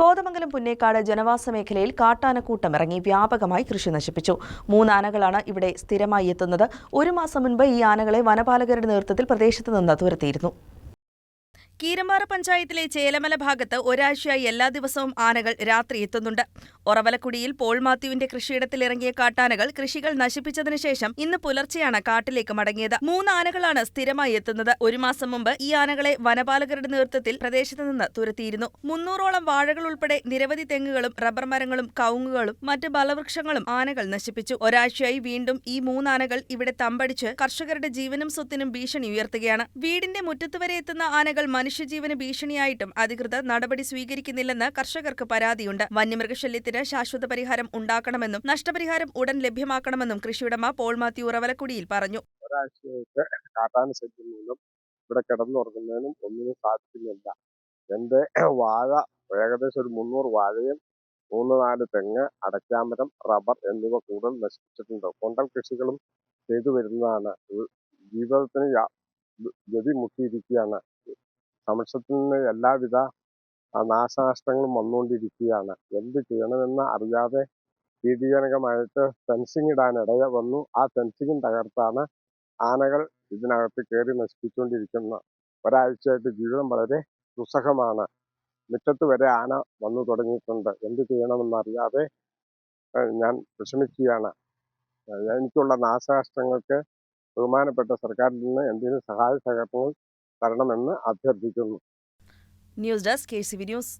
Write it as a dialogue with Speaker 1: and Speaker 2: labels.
Speaker 1: കോതമംഗലം പുന്നേക്കാട് ജനവാസ മേഖലയിൽ കാട്ടാനക്കൂട്ടം ഇറങ്ങി വ്യാപകമായി കൃഷി നശിപ്പിച്ചു. മൂന്നാനകളാണ് ഇവിടെ സ്ഥിരമായി എത്തുന്നത്. ഒരു മാസം മുൻപ് ഈ ആനകളെ വനപാലകരുടെ നേതൃത്വത്തിൽ പ്രദേശത്ത് നിന്ന് തുരത്തിയിരുന്നു കീരമ്പാറ പഞ്ചായത്തിലെ ചേലമല ഭാഗത്ത് ഒരാഴ്ചയായി എല്ലാ ദിവസവും ആനകൾ രാത്രി എത്തുന്നുണ്ട്. ഒറവലക്കുടിയിൽ പോൾ മാത്യുവിന്റെ കൃഷിയിടത്തിലിറങ്ങിയ കാട്ടാനകൾ കൃഷികൾ നശിപ്പിച്ചതിനു ശേഷം ഇന്ന് പുലർച്ചെയാണ് കാട്ടിലേക്ക് മടങ്ങിയത്. മൂന്ന് ആനകളാണ് സ്ഥിരമായി എത്തുന്നത്. ഒരു മാസം മുമ്പ് ഈ ആനകളെ വനപാലകരുടെ നേതൃത്വത്തിൽ പ്രദേശത്ത് നിന്ന് തുരത്തിയിരുന്നു. മുന്നൂറോളം വാഴകൾ ഉൾപ്പെടെ നിരവധി തെങ്ങുകളും റബ്ബർ മരങ്ങളും കവുങ്ങുകളും മറ്റ് ബലവൃക്ഷങ്ങളും ആനകൾ നശിപ്പിച്ചു. ഒരാഴ്ചയായി വീണ്ടും ഈ മൂന്നാനകൾ ഇവിടെ തമ്പടിച്ച് കർഷകരുടെ ജീവനും സ്വത്തിനും ഭീഷണി ഉയർത്തുകയാണ്. വീടിന്റെ മുറ്റത്തുവരെ എത്തുന്ന ആനകൾ മനുഷ്യജീവന് ഭീഷണിയായിട്ടും അധികൃതർ നടപടി സ്വീകരിക്കുന്നില്ലെന്ന് കർഷകർക്ക് പരാതിയുണ്ട്. വന്യമൃഗശല്യത്തിന് ശാശ്വത പരിഹാരം ഉണ്ടാക്കണമെന്നും നഷ്ടപരിഹാരം ഉടൻ ലഭ്യമാക്കണമെന്നും കൃഷിയുടമ പോൾ മാത്യു ഉറവലക്കുടിയിൽ പറഞ്ഞു.
Speaker 2: കാട്ടാന ഇവിടെ കിടന്നുറങ്ങുന്നതിനും ഒന്നിനും സാധിക്കുന്നില്ല. എന്റെ വാഴ ഏകദേശം ഒരു മുന്നൂറ് വാഴയും മൂന്ന് നാല് തെങ്ങ് അടയ്ക്കാമരം റബ്ബർ എന്നിവ കൂടുതൽ നശിപ്പിച്ചിട്ടുണ്ട്. കൊണ്ടൽ കൃഷികളും ചെയ്തു വരുന്നതാണ്. ജീവിതത്തിന് ഗതി മുട്ടിയിരിക്കുകയാണ്. സമക്ഷത്തിന് എല്ലാവിധ നാശനഷ്ടങ്ങളും വന്നുകൊണ്ടിരിക്കുകയാണ്. എന്ത് ചെയ്യണമെന്ന് അറിയാതെ ഭീതിജനകമായിട്ട് ഫെൻസിങ് ഇടാൻ ഇടയ വന്നു. ആ ഫെൻസിങ് തകർത്താണ് ആനകൾ ഇതിനകത്ത് കയറി നശിപ്പിച്ചുകൊണ്ടിരിക്കുന്നത് ഒരാഴ്ചയായിട്ട് ജീവിതം വളരെ ദുസ്സഹമാണ്. മുറ്റത്ത് വരെ ആന വന്നു തുടങ്ങിയിട്ടുണ്ട്. എന്ത് ചെയ്യണമെന്നറിയാതെ ഞാൻ വിഷമിക്കുകയാണ്. എനിക്കുള്ള നാശനഷ്ടങ്ങൾക്ക് ബഹുമാനപ്പെട്ട സർക്കാരിൽ നിന്ന് എന്തെങ്കിലും സഹായ സഹകരണങ്ങൾ തരണമെന്ന് അഭ്യർത്ഥിക്കുന്നു.
Speaker 1: news desk K C V news